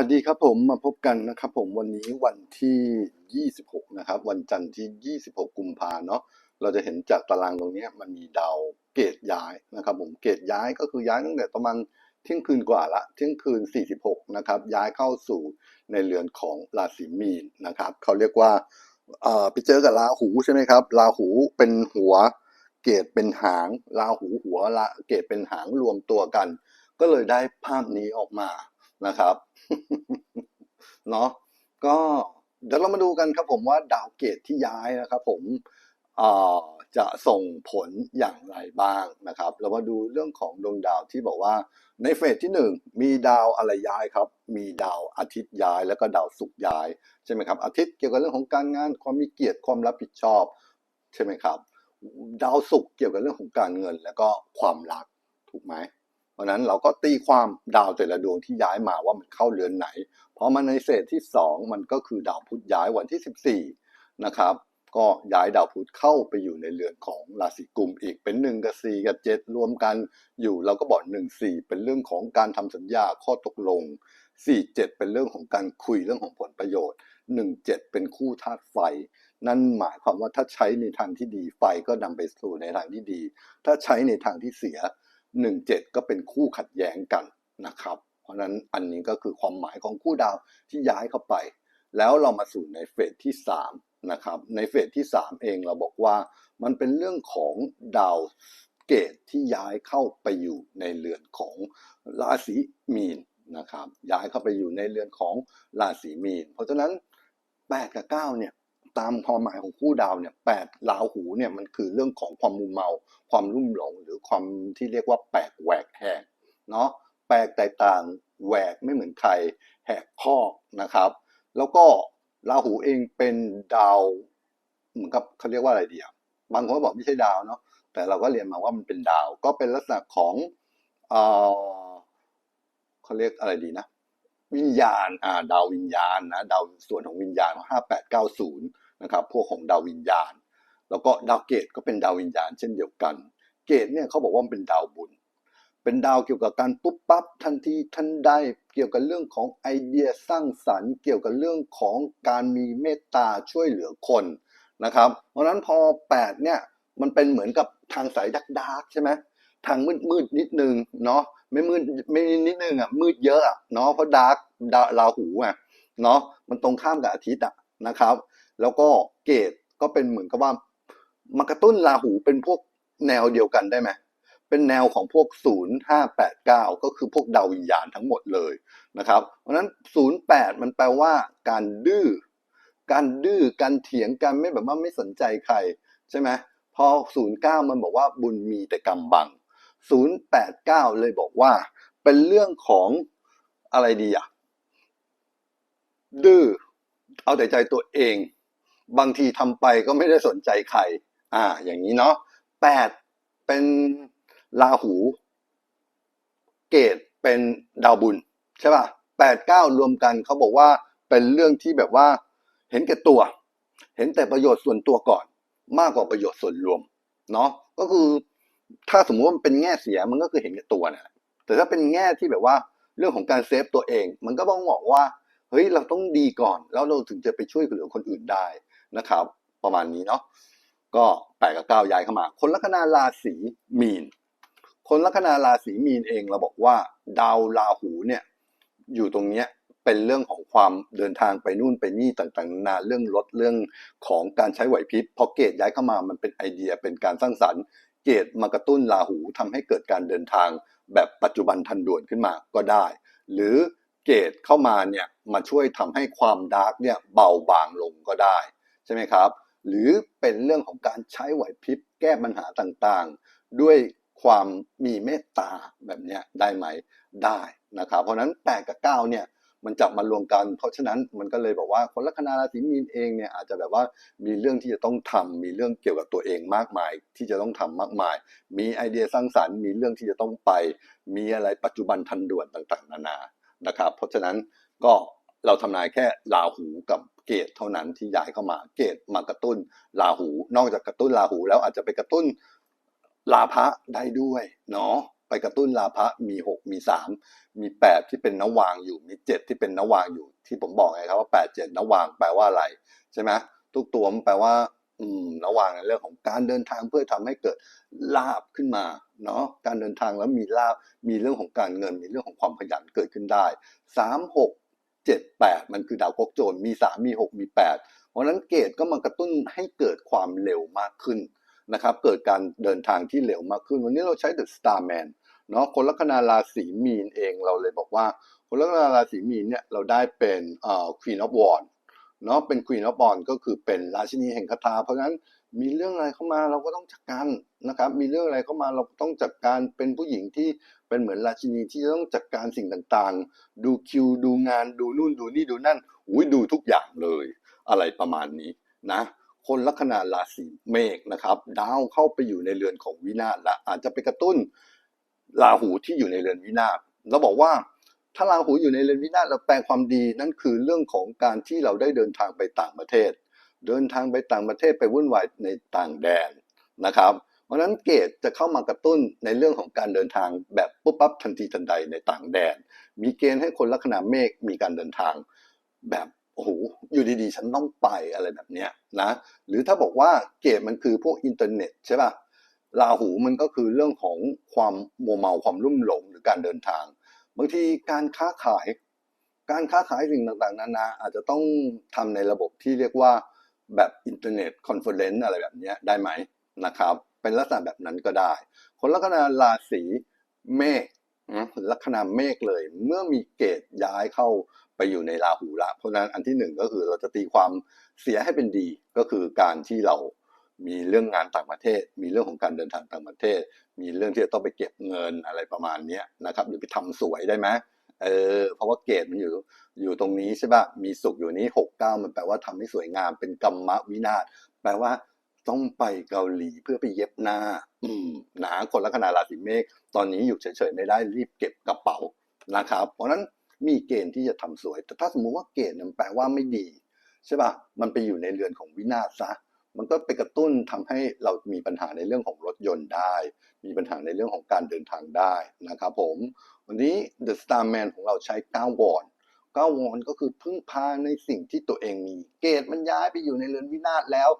สวัสดีครับผมมาพบกันนะครับผมวันนี้วันที่ 26 นะครับ วันจันทร์ที่ 26 กุมภาเนาะเราจะเห็นจากตารางตรงนี้มันมีดาวเกตย้ายนะครับ ผมเกตย้ายก็คือย้ายตั้งแต่ประมาณเที่ยงคืนกว่าละเที่ยงคืน 46 นะครับ ย้ายเข้าสู่ในเรือนของราศีมีนนะครับเขาเรียกว่าไปเจอกับราหูใช่ไหมครับราหูเป็นหัวเกตเป็นหางราหูหัวละเกตเป็นหางรวมตัวกัน ก็เลยได้ภาพนี้ออกมานะครับ เนาะก็เดี๋ยวเรามาดูกันครับผมว่าดาวเกตที่ย้ายนะครับผมจะส่งผลอย่างไรบ้างนะครับ เรามาดูเรื่องของดวงดาวที่บอกว่าในเฟสที่หนึ่งมีดาวอะไรย้ายครับ มีดาวอาทิตย์ย้าย แล้วก็ดาวศุกร์ย้ายใช่ไหมครับ อาทิตย์เกี่ยวกับเรื่องของการงานความมีเกียรติความรับผิดชอบใช่ไหมครับ ดาวศุกร์เกี่ยวกับเรื่องของการเงิน แล้วก็ความรักถูกไหม ราะนั้นเราก็ตีความดาวแต่ละดวงที่ย้ายมาว่ามันเข้าเรือนไหน เพราะมันในเฟสที่ 2 มันก็คือดาวพุธย้ายวันที่ 14 นะครับ ก็ย้ายดาวพุธเข้าไปอยู่ในเรือนของราศีกุมอีกเป็น 1 กับ 4 กับ 7 รวมกันอยู่เราก็บอก1 4 เป็นเรื่องของการทำสัญญาข้อตกลง 4 7 เป็นเรื่องของการคุยเรื่องของผลประโยชน์ 1 7 เป็นคู่ธาตุไฟ นั่นหมายความว่าถ้าใช้ในทางที่ดีไฟก็นำไปสู่ในทางที่ดี ถ้าใช้ในทางที่เสีย หนึ่งเจ็ดก็เป็นคู่ขัดแย้งกันนะครับ เพราะนั้นอันนี้ก็คือความหมายของคู่ดาวที่ย้ายเข้าไป แล้วเรามาสู่ในเฟสที่สามนะครับในเฟสที่สามเองเราบอกว่ามันเป็นเรื่องของดาวเกตที่ย้ายเข้าไปอยู่ในเรือนของราศีมีนนะครับย้ายเข้าไปอยู่ในเรือนของราศีมีน เพราะฉะนั้นแปดกับเก้าเนี่ย ตามความหมายของคู่ดาวเนี่ยแปดราหูเนี่ยมันคือเรื่องของความมุมเมา ความรุ่มหลงหรือความที่เรียกว่าแปลกแหวกแหกเนาะแปลกแตกต่างแหวกไม่เหมือนใครแหกข้อนะครับ แล้วก็ราหูเองเป็นดาวเหมือนกับเขาเรียกว่าอะไรดีอะบางคนบอกไม่ใช่ดาวเนาะแต่เราก็เรียนมาว่ามันเป็นดาว ก็เป็นลักษณะของเอ่อเขาเรียกอะไรดีนะ วิญญาณอ่าดาววิญญาณนะดาวส่วนของวิญญาณห้าแปดเก้าศูนย์ นะครับพวกของดาววิญญาณ แล้วก็ดาวเกตก็เป็นดาววิญญาณเช่นเดียวกัน เกตเนี่ยเขาบอกว่ามันเป็นดาวบุญ เป็นดาวเกี่ยวกับการปุ๊บปั๊บทันทีทันใดเกี่ยวกับเรื่องของไอเดียสร้างสรรค์ เกี่ยวกับเรื่องของการมีเมตตาช่วยเหลือคนนะครับ เพราะนั้นพอแปดเนี่ยมันเป็นเหมือนกับทางสายดักดาร์กใช่ไหมทางมืดมืดนิดนึงเนาะไม่มืดไม่นิดนึงอะมืดเยอะอะเนาะเพราะดาร์กดาวราหูอะเนาะมันตรงข้ามกับอาทิตย์อะนะครับ แล้วก็เกตก็เป็นเหมือนกับว่ามากระตุ้นราหูเป็นพวกแนวเดียวกันได้ไหมเป็นแนวของพวก 0 5 8 9 ก็คือพวกดาววิญญาณทั้งหมดเลยนะครับ เพราะฉะนั้น 0 8 มันแปลว่าการดื้อ การดื้อ การเถียงกันไม่แบบว่าไม่สนใจใครใช่ไหมพอ 0 9 มันบอกว่าบุญมีแต่กำบัง 0 8 9 เลยบอกว่า เป็นเรื่องของอะไรดีอะดื้อ เอาแต่ใจตัวเอง บางทีทำไปก็ไม่ได้สนใจใคร อ่า อย่างนี้เนาะแปดเป็นราหู เกตเป็นดาวบุญใช่ป่ะแปดเก้ารวมกันเขาบอกว่าเป็นเรื่องที่แบบว่า เห็นแก่ตัว เห็นแต่ประโยชน์ส่วนตัวก่อน มากกว่าประโยชน์ส่วนรวม เนาะก็คือถ้าสมมติว่ามันเป็นแง่เสียมันก็คือเห็นแก่ตัวนะแต่ถ้าเป็นแง่ที่แบบว่าเรื่องของการเซฟตัวเอง มันก็ต้องบอกว่าเฮ้ยเราต้องดีก่อน แล้วเราถึงจะไปช่วยเหลือคนอื่นได้ นะครับประมาณนี้เนาะก็แปดกับเก้าย้ายเข้ามา คนลัคนาราศีมีน คนลัคนาราศีมีนเองเราบอกว่าดาวราหูเนี่ยอยู่ตรงเนี้ยเป็นเรื่องของความเดินทางไปนู่นไปนี่ต่างๆนานาเรื่องรถเรื่องของการใช้ไหวพริบพอเกตย้ายเข้ามามันเป็นไอเดียเป็นการสร้างสรรค์เกตมากระตุ้นราหูทำให้เกิดการเดินทางแบบปัจจุบันทันด่วนขึ้นมาก็ได้ หรือเกตเข้ามาเนี่ยมาช่วยทำให้ความดาร์กเนี่ยเบาบางลงก็ได้ ช่ไหมครับ หรือเป็นเรื่องของการใช้ไหวพริบแก้ปัญหาต่างๆ ด้วยความมีเมตตาแบบนี้ได้ไหมได้นะครับเพราะฉะนั้นแปดกับเก้าเนี่ยมันจับมารวมกัน เพราะฉะนั้นมันก็เลยบอกว่าคนลัคนาราศีมีนเองเนี่ยอาจจะแบบว่ามีเรื่องที่จะต้องทำมีเรื่องเกี่ยวกับตัวเองมากมาย ที่จะต้องทำมากมาย มีไอเดียสร้างสรรค์ มีเรื่องที่จะต้องไป มีอะไรปัจจุบันทันด่วนต่างๆ นานานะครับ เพราะฉะนั้นก็ เราทำนายแค่ราหูกับเกตเท่านั้นที่ย้ายเข้ามาเกตมากระตุ้นราหู นอกจากกระตุ้นราหูแล้วอาจจะไปกระตุ้นลาภะได้ด้วยเนาะไปกระตุ้นลาภะมีหกมีสามมีแปดที่เป็นนวางอยู่มีเจ็ดที่เป็นนวางอยู่ ที่ผมบอกไงครับว่าแปดเจ็ดนวางแปลว่าอะไรใช่ไหมทุกตัวมันแปลว่าอืมระหว่างในเรื่องของการเดินทางเพื่อทำให้เกิดลาบขึ้นมาเนาะการเดินทางแล้วมีลาบมีเรื่องของการเงิน มีเรื่องของความขยันเกิดขึ้นได้สามหก เจ็ดแปดมันคือดาวกกโจรมีสามีหกมีแปดเพราะนั้นเกตก็มากระตุ้นให้เกิดความเร็วมากขึ้นนะครับเกิดการเดินทางที่เร็วมากขึ้น วันนี้เราใช้ The Starman เนาะคนลัคนาราศีมีนเองเราเลยบอกว่า คนลัคนาราศีมีนเนี่ยเราได้เป็นเอ่อ Queen of Wands เนาะเป็น Queen of Wands ก็คือเป็นราชินีแห่งคาถาเพราะฉะนั้นมีเรื่องอะไรเข้ามาเราก็ต้องจัดการนะครับ มีเรื่องอะไรเข้ามาเราต้องจัดการเป็นผู้หญิงที่ เป็นเหมือนราชินีที่จะต้องจัดการสิ่งต่างๆ ดูคิวดูงานดูนู่นดูนี่ดูนั่นอุ้ยดูทุกอย่างเลย อะไรประมาณนี้นะคนลัคนาราศีเมษนะครับ ดาวเข้าไปอยู่ในเรือนของวินาศและอาจจะไปกระตุ้นราหูที่อยู่ในเรือนวินาศเราบอกว่าถ้าราหูอยู่ในเรือนวินาศเราแปลความดีนั่นคือเรื่องของการที่เราได้เดินทางไปต่างประเทศ เดินทางไปต่างประเทศไปวุ่นวายในต่างแดนนะครับ เพราะนั้นเกตจะเข้ามากระตุ้นในเรื่องของการเดินทางแบบปุ๊บปั๊บทันทีทันใดในต่างแดน มีเกณฑ์ให้คนลัคนาเมฆมีการเดินทาง แบบโอ้โหอยู่ดีๆ ฉันต้องไปอะไรแบบเนี้ยนะหรือถ้าบอกว่าเกตมันคือพวกอินเทอร์เน็ตใช่ป่ะราหูมันก็คือเรื่องของความมัวเมาความลุ่มหลงหรือการเดินทาง บางทีการค้าขาย การค้าขายสิ่งต่างๆ นานาอาจจะต้องทำในระบบที่เรียกว่าแบบอินเทอร์เน็ตคอนเฟอเรนซ์อะไรแบบเนี้ยได้ไหมนะครับ เป็นลักษณะแบบนั้นก็ได้ คนลัคนาราศีเมษนะลัคนาเมฆเลย เมื่อมีเกตย้ายเข้าไปอยู่ในราหูละ เพราะนั้นอันที่หนึ่งก็คือเราจะตีความเสียให้เป็นดี ก็คือการที่เรามีเรื่องงานต่างประเทศ มีเรื่องของการเดินทางต่างประเทศ มีเรื่องที่จะต้องไปเก็บเงินอะไรประมาณนี้นะครับ หรือไปทำสวยได้ไหมเออเพราะว่าเกตมันอยู่อยู่ตรงนี้ใช่ปะมีสุขอยู่นี้หกเก้ามันแปลว่าทำให้สวยงามเป็นกรรมวินาศแปลว่า ต้องไปเกาหลีเพื่อไปเย็บหน้า อืมหนาคนลัคนาราศีเมษตอนนี้อยู่เฉยๆไม่ได้รีบเก็บกระเป๋านะครับ เพราะฉะนั้นมีเกณฑ์ที่จะทำสวย แต่ถ้าสมมุติว่าเกณฑ์มันแปลว่าไม่ดีใช่ป่ะมันไปอยู่ในเรือนของวินาศซะมันก็ไปกระตุ้นทำให้เรามีปัญหาในเรื่องของรถยนต์ได้ มีปัญหาในเรื่องของการเดินทางได้นะครับผม วันนี้ The Starman ของเราใช้9วอน9วอนก็คือพึ่งพาในสิ่งที่ตัวเองมี เกตมันย้ายไปอยู่ในเรือนวินาศแล้ว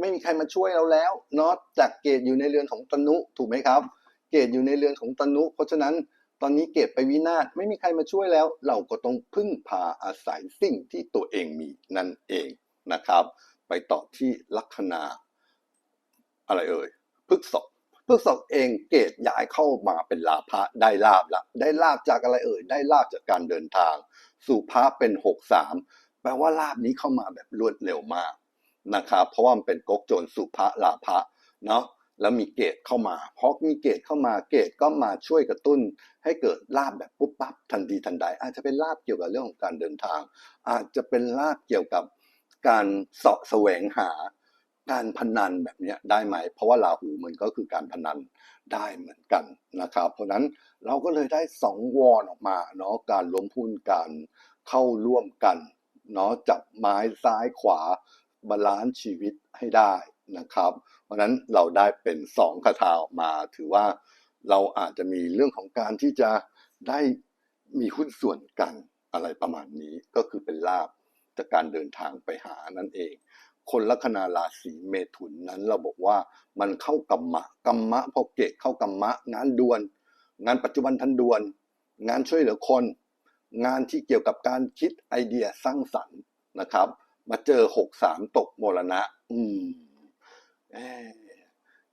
ไม่มีใครมาช่วยเราแล้วเนาะจากเกตอยู่ในเรือนของตนุถูกไหมครับ เกตอยู่ในเรือนของตนุ เพราะฉะนั้นตอนนี้เกตไปวินาศไม่มีใครมาช่วยแล้ว เราก็ต้องพึ่งพาอาศัยสิ่งที่ตัวเองมีนั่นเองนะครับ ไปต่อที่ลัคนา อะไรเอ่ยพฤกษกพฤกษกเองเกตย้ายเข้ามาเป็นลาภะได้ลาบละได้ลาบจากอะไรเอ่ยได้ลาบจากการเดินทาง สู่พระเป็นหกสามแปลว่าลาบนี้เข้ามาแบบรวดเร็วมาก นะครับ เพราะว่ามันเป็นก๊กโจรสุภะลาภะเนาะแล้วมีเกตเข้ามา เพราะมีเกตเข้ามาเกตก็มาช่วยกระตุ้น ให้เกิดลาบแบบปุ๊บปั๊บทันทีทันใด อาจจะเป็นลาบเกี่ยวกับเรื่องของการเดินทาง อาจจะเป็นลาบเกี่ยวกับการเสาะแสวงหาการพนันแบบนี้ได้ไหม เพราะว่าราหูมันก็คือการพนันได้เหมือนกันนะครับ เพราะนั้นเราก็เลยได้สองวอนออกมาเนาะการล้มหุ้นการเข้าร่วมกันเนาะจับไม้ซ้ายขวา บาลานซ์ชีวิตให้ได้นะครับ เพราะนั้นเราได้เป็นสองคาถาออกมา ถือว่าเราอาจจะมีเรื่องของการที่จะได้มีหุ้นส่วนกันอะไรประมาณนี้ก็คือเป็นลาบจากการเดินทางไปหานั่นเอง คนลัคนาราศีเมถุนนั้นเราบอกว่ามันเข้ากรรมะกรรมะพอเกตเข้ากรรมะ งานด่วน งานปัจจุบันทันด่วน งานช่วยเหลือคน งานที่เกี่ยวกับการคิดไอเดียสร้างสรรค์นะครับ มาเจอหกสามตกมรณะ อืมอ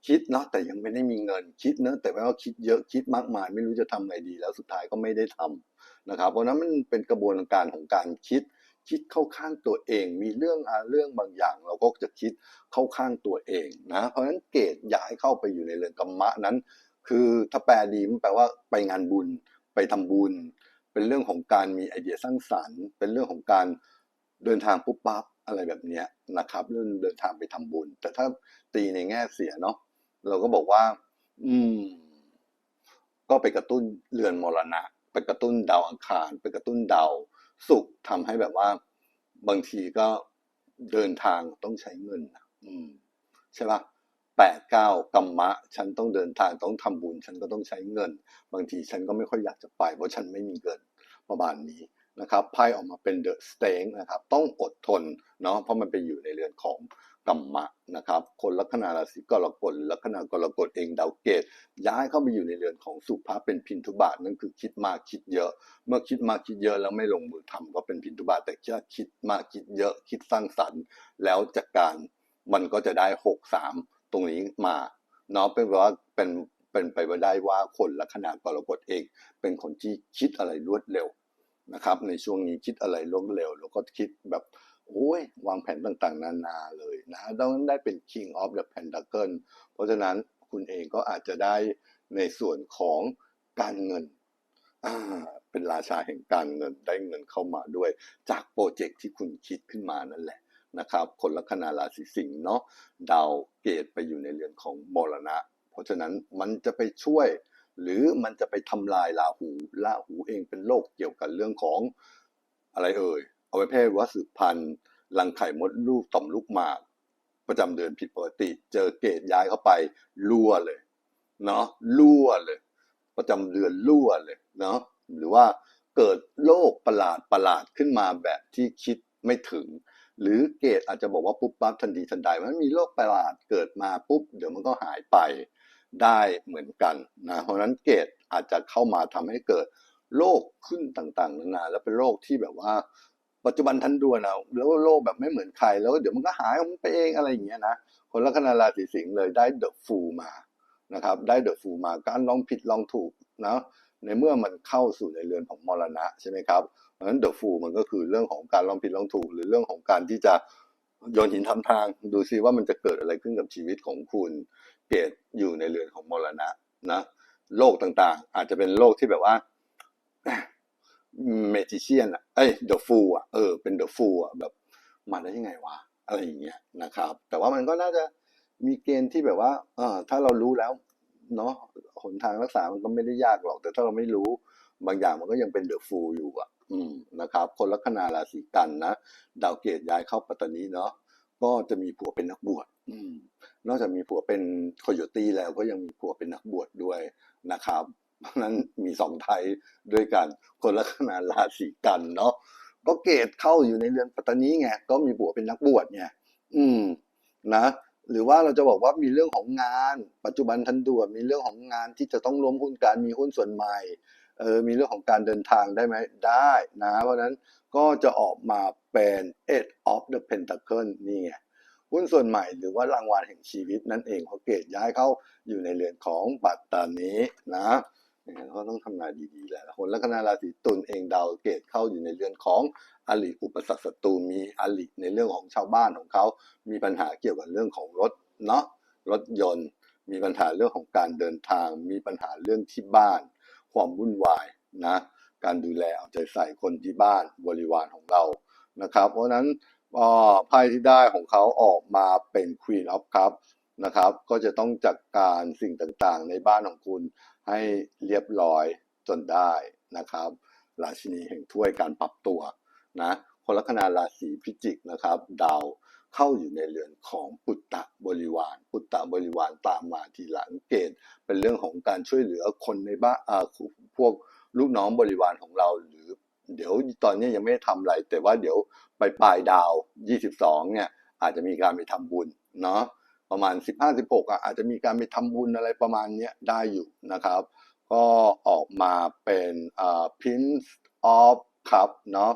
คิดเนาะแต่ยังไม่ได้มีเงินคิดเนอะแต่ว่าคิดเยอะคิดมากมาย ไม่รู้จะทำไงดี แล้วสุดท้ายก็ไม่ได้ทำนะครับเพราะนั้นมันเป็นกระบวนการของการคิด คิดเข้าข้างตัวเอง มีเรื่องอาเรื่องบางอย่าง เราก็จะคิดเข้าข้างตัวเองนะ เพราะฉะนั้นเกตย้ายเข้าไปอยู่ในเรือนกรรมะนั้น คือถ้าแปลดีมันแปลว่าไปงานบุญไปทำบุญ เป็นเรื่องของการมีไอเดียสร้างสรรค์ เป็นเรื่องของการ เดินทางปุ๊บปั๊บอะไรแบบเนี้ยนะครับเรื่องเดินทางไปทำบุญ แต่ถ้าตีในแง่เสียเนาะเราก็บอกว่า อืม ก็ไปกระตุ้นเรือนมรณะ ไปกระตุ้นดาวอังคาร ไปกระตุ้นดาวศุกร์ทำให้แบบว่า บางทีก็เดินทางต้องใช้เงินอืม ใช่ปะแปดเก้ากรรมะ ฉันต้องเดินทางต้องทำบุญ ฉันก็ต้องใช้เงิน บางทีฉันก็ไม่ค่อยอยากจะไป เพราะฉันไม่มีเงินประมาณนี้ นะครับไพ่ออกมาเป็น The Strength นะครับต้องอดทนเนาะเพราะมันไปอยู่ในเรือนของกรรมะนะครับคนลัคนาราศีกรกฎลัคนากรกฎเองดาวเกตย้ายเข้าไปอยู่ในเรือนของสุภาเป็นพินทุบาทนั่นคือคิดมากคิดเยอะ เมื่อคิดมากคิดเยอะแล้วไม่ลงมือทำก็เป็นพินทุบาทแต่ถ้าคิดมากคิดเยอะ คิดสร้างสรรค์ แล้วจัดการมันก็จะได้หกสามตรงนี้มาเนาะเป็นว่าเป็นเป็นไปได้ว่าคนลัคนากรกฎเอง เป็นคนที่คิดอะไรรวดเร็ว นะครับ ในช่วงนี้คิดอะไรรวดเร็วแล้วก็คิดแบบโอ้ยวางแผนต่างๆ นานาเลยนะต้องได้เป็น King of the Pentacle เพราะฉะนั้นคุณเองก็อาจจะได้ในส่วนของการเงิน เป็นราชาแห่งการเงินได้เงินเข้ามาด้วย จากโปรเจกต์ที่คุณคิดขึ้นมานั่นแหละนะครับ คนลัคนาราศีสิงห์เนาะดาวเกตไปอยู่ในเรือนของมรณะ เพราะฉะนั้นมันจะไปช่วย หรือมันจะไปทำลายราหูราหูเองเป็นโรคเกี่ยวกับเรื่องของอะไรเอ่ยเอาไวแพร่ว่าสืบพันธุ์รังไข่มดลูกต่อมลูกหมาก ประจำเดือนผิดปกติ เจอเกตย้ายเข้าไปรั่วเลยเนาะรั่วเลย ประจำเดือนรั่วเลยเนาะหรือว่าเกิดโรคประหลาดประหลาดขึ้นมาแบบที่คิดไม่ถึง หรือเกตอาจจะบอกว่าปุ๊บปั๊บทันทีทันใดมันมีโรคประหลาดเกิดมาปุ๊บเดี๋ยวมันก็หายไป ได้เหมือนกันนะเพราะนั้นเกตอาจจะเข้ามาทำให้เกิดโรคขึ้นต่างๆนานาแล้วเป็นโรคที่แบบว่า ปัจจุบันทันด่วนเอาแล้วโรคแบบไม่เหมือนใครแล้วเดี๋ยวมันก็หายมันไปเองอะไรอย่างเงี้ยนะคนลัคนาราศีสิงห์เลยได้เดอะฟูมานะครับได้เดอะฟูมาการลองผิดลองถูกนะในเมื่อมันเข้าสู่ในเรือนของมรณะใช่ไหมครับเพราะฉะนั้นเดอะฟูมันก็คือเรื่องของการลองผิดลองถูก หรือเรื่องของการที่จะโยนหินทำทาง ดูซิว่ามันจะเกิดอะไรขึ้นกับชีวิตของคุณ เกตอยู่ในเรือนของมรณะนะโรคต่างๆ อาจจะเป็นโรคที่แบบว่าเมจิเชียนอะเอ้ยเดอะฟูอะเออเป็นเดอะฟูอะแบบมาได้ยังไงวะอะไรอย่างเงี้ยนะครับ แต่ว่ามันก็น่าจะมีเกณฑ์ที่แบบว่าเออถ้าเรารู้แล้วเนาะหนทางรักษามันก็ไม่ได้ยากหรอก แต่ถ้าเราไม่รู้บางอย่างมันก็ยังเป็นเดอะฟูอยู่อะ อืมนะครับ คนลัคนาราศีกันนะดาวเกตย้ายเข้าปัตตานีเนาะก็จะมีผัวเป็นนักบวชอืม นอกจากมีผัวเป็นโคโยตี้แล้วก็ยังมีผัวเป็นนักบวชด้วยนะครับเพราะนั้นมีสองไทยด้วยกัน คนลัคนาราศีกันเนาะก็เกตเข้าอยู่ในเรือนปัตตานีไงก็มีผัวเป็นนักบวชไงอืมนะหรือว่าเราจะบอกว่ามีเรื่องของงาน ปัจจุบันทันด่วนมีเรื่องของงานที่จะต้องรวมหุ้นการมีหุ้นส่วนใหม่เออมีเรื่องของการเดินทางได้ไหมได้นะ เพราะนั้นก็จะออกมาเป็น e i g h of the pentacle นี่ไง หุ้นส่วนใหม่หรือว่ารางวัลแห่งชีวิตนั่นเองเขาะเกตย้ายเข้าอยู่ในเรือนของปัตตานีนะอย่างนั้นเขาต้องทำงานดีๆแหละคนลัคนาราศีตุลเองดาวเกตเข้าอยู่ในเรือนของอลิอุปสรรคศัตรูมีอลิในเรื่องของชาวบ้านของเขา มีปัญหาเกี่ยวกับเรื่องของรถเนาะรถยนต์ มีปัญหาเรื่องของการเดินทาง มีปัญหาเรื่องที่บ้าน ความวุ่นวายนะ การดูแลเอาใจใส่คนที่บ้านบริวารของเรานะครับ เพราะนั้น ก็ไพ่ที่ได้ของเขาออกมาเป็น Queen of Cup นะครับ ก็จะต้องจัดการสิ่งต่างๆ ในบ้านของคุณให้เรียบร้อยจนได้นะครับ ราชินีแห่งถ้วยการปรับตัวนะคนลัคนาราศีพิจิกนะครับดาวเข้าอยู่ในเรือนของปุตตะบริวาร ปุตตะบริวารตามมาทีหลังเกณฑ์เป็นเรื่องของการช่วยเหลือคนในบ้านอ่าพวกลูกน้องบริวารของเราหรือ เดี๋ยวตอนนี้ยังไม่ได้ทำอะไร แต่ว่าเดี๋ยวไปปลายดาว 22 เนี่ย อาจจะมีการไปทำบุญเนาะประมาณ 15-16อะอาจจะมีการไปทำบุญอะไรประมาณนี้ได้อยู่นะครับ ก็ออกมาเป็นอ่า Prince of Cup เนาะ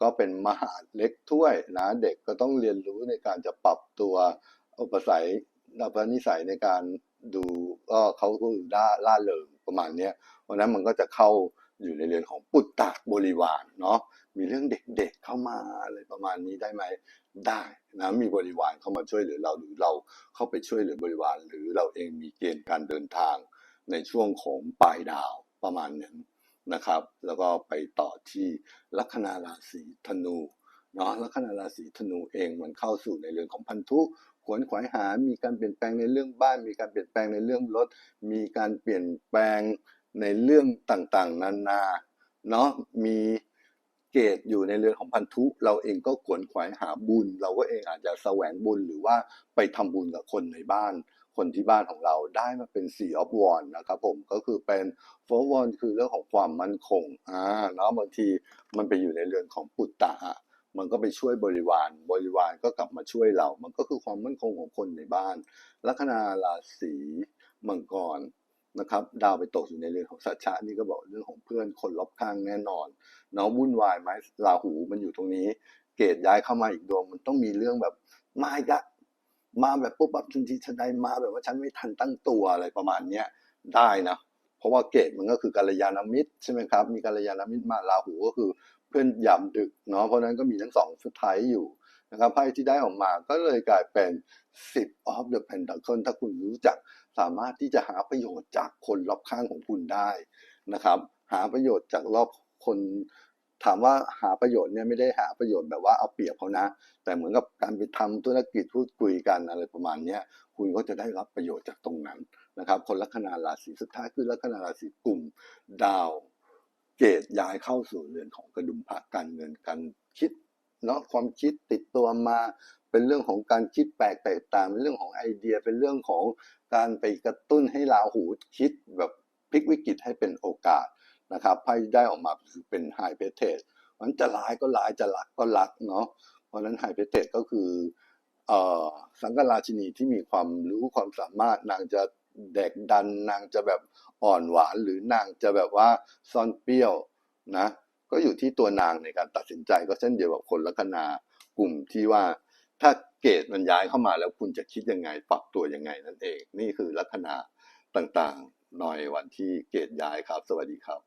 ก็เป็นมหาเล็กถ้วยนะ เด็กก็ต้องเรียนรู้ในการจะปรับตัวอุปสัยอัปนิสัยในการดูก็เขาก็ล่าล่าเริงประมาณนี้ยเพราะนั้นมันก็จะเข้า อยู่ในเรือนของปุตตะบริวารเนาะมีเรื่องเด็กๆเข้ามาอะไรประมาณนี้ได้ไหมได้นะมีบริวารเข้ามาช่วยเหลือเราหรือเราเข้าไปช่วยเหลือบริวาร หรือเราเองมีเกณฑ์การเดินทางในช่วงของปลายดาวประมาณนั้นนะครับ แล้วก็ไปต่อที่ลัคนาราศีธนูเนาะลัคนาราศีธนูเองมันเข้าสู่ในเรื่องของพันธุขวนขวายหา มีการเปลี่ยนแปลงในเรื่องบ้าน มีการเปลี่ยนแปลงในเรื่องรถ มีการเปลี่ยนแปลง ในเรื่องต่างๆ นานาเนาะมีเกตอยู่ในเรือนของพันธุ เราเองก็ขวนขวายหาบุญ เราก็เองอาจจะแสวงบุญหรือว่าไปทำบุญกับคนในบ้าน คนที่บ้านของเราได้มาเป็น Sea of Wands นะครับผมก็คือเป็น Four Wands คือเรื่องของความมั่นคงอ่าเนาะบางทีมันไปอยู่ในเรือนของปุตตะอะมันก็ไปช่วยบริวาร บริวารก็กลับมาช่วยเรา มันก็คือความมั่นคงของคนในบ้านลัคนาราศีมังกร นะครับดาวไปตกอยู่ในเรือนของสัจฉะนี่ก็บอกเรื่องของเพื่อนคนรอบข้างแน่นอนเนาะวุ่นวายไหมราหูมันอยู่ตรงนี้ เกตย้ายเข้ามาอีกดวงมันต้องมีเรื่องแบบมาอีกละมาแบบปุ๊บปั๊บทันทีทันใดมาแบบว่าฉันไม่ทันตั้งตัวอะไรประมาณเนี้ยได้นะเพราะว่าเกตมันก็คือกัลยาณมิตรใช่ไหมครับมีกัลยาณมิตรมาราหูก็คือเพื่อนยามดึกเนาะเพราะนั้นก็มีทั้งสองสุดท้ายอยู่นะครับไพ่ที่ได้ออกมาก็เลยกลายเป็นสิบ of the pentacle ถ้าคุณรู้จัก สามารถที่จะหาประโยชน์จากคนรอบข้างของคุณได้นะครับ หาประโยชน์จากรอบคนถามว่าหาประโยชน์เนี่ยไม่ได้หาประโยชน์แบบว่าเอาเปรียบเขานะ แต่เหมือนกับการไปทำธุรกิจพูดคุยกันอะไรประมาณเนี้ยคุณก็จะได้รับประโยชน์จากตรงนั้นนะครับ คนลัคนาราศีสุดท้ายคือลัคนาราศีกลุ่ม ดาวเกตย้ายเข้าสู่เรือนของกระดุมพระการเงินการคิดเนาะความคิดติดตัวมา เป็นเรื่องของการคิดแปลกแตกต่างเป็นเรื่องของไอเดียเป็นเรื่องของการไปกระตุ้นให้ราหูคิดแบบพลิกวิกฤตให้เป็นโอกาสนะครับไพ่ได้ออกมาคือเป็นไฮเพเทสมันจะร้ายก็ร้ายจะรักก็รักเนาะเพราะฉะนั้นไฮเพเทสก็คือเอ่อสังกราชินีที่มีความรู้ความสามารถนางจะแดกดันนางจะแบบอ่อนหวานหรือนางจะแบบว่าซ่อนเปรี้ยวนะก็อยู่ที่ตัวนางในการตัดสินใจก็เช่นเดียวกับคนลัคนา กลุ่มที่ว่า ถ้าเกตมันย้ายเข้ามาแล้วคุณจะคิดยังไง ปรับตัวยังไงนั่นเอง นี่คือลักษณะต่างๆหน่อยวันที่เกตย้ายครับ สวัสดีครับ